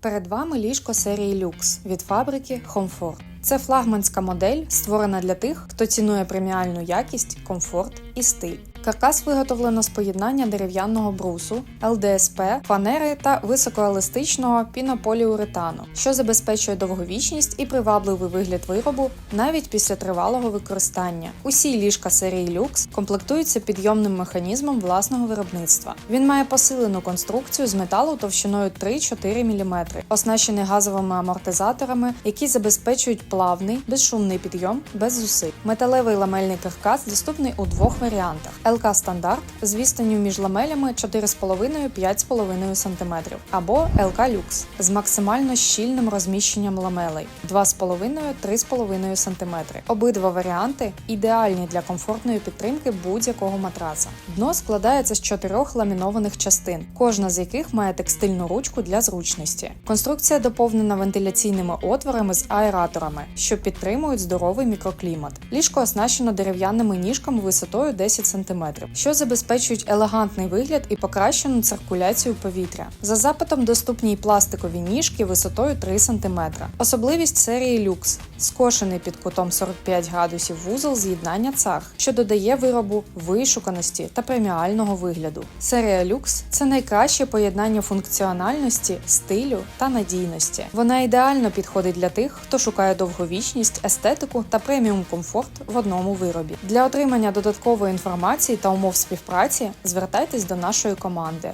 Перед вами ліжко серії Lux від фабрики Comfort. Це флагманська модель, створена для тих, хто цінує преміальну якість, комфорт і стиль. Каркас виготовлено з поєднання дерев'яного брусу, ЛДСП, фанери та високоеластичного пінополіуретану, що забезпечує довговічність і привабливий вигляд виробу навіть після тривалого використання. Усі ліжка серії Lux комплектуються підйомним механізмом власного виробництва. Він має посилену конструкцію з металу товщиною 3-4 мм, оснащений газовими амортизаторами, які забезпечують плавний, безшумний підйом без зусиль. Металевий ламельний каркас доступний у двох варіантах: ЛК стандарт з відстанню між ламелями 4,5-5,5 см або ЛК люкс з максимально щільним розміщенням ламелей 2,5-3,5 см. Обидва варіанти ідеальні для комфортної підтримки будь-якого матраца. Дно складається з чотирьох ламінованих частин, кожна з яких має текстильну ручку для зручності. Конструкція доповнена вентиляційними отворами з аераторами, що підтримують здоровий мікроклімат. Ліжко оснащено дерев'яними ніжками висотою 10 см, що забезпечують елегантний вигляд і покращену циркуляцію повітря. За запитом доступні й пластикові ніжки висотою 3 см. Особливість серії Lux – скошений під кутом 45 градусів вузол з'єднання цах, що додає виробу вишуканості та преміального вигляду. Серія Lux – це найкраще поєднання функціональності, стилю та надійності. Вона ідеально підходить для тих, хто шукає довговічність, естетику та преміум комфорт в одному виробі. Для отримання додаткової інформації та умов співпраці звертайтесь до нашої команди.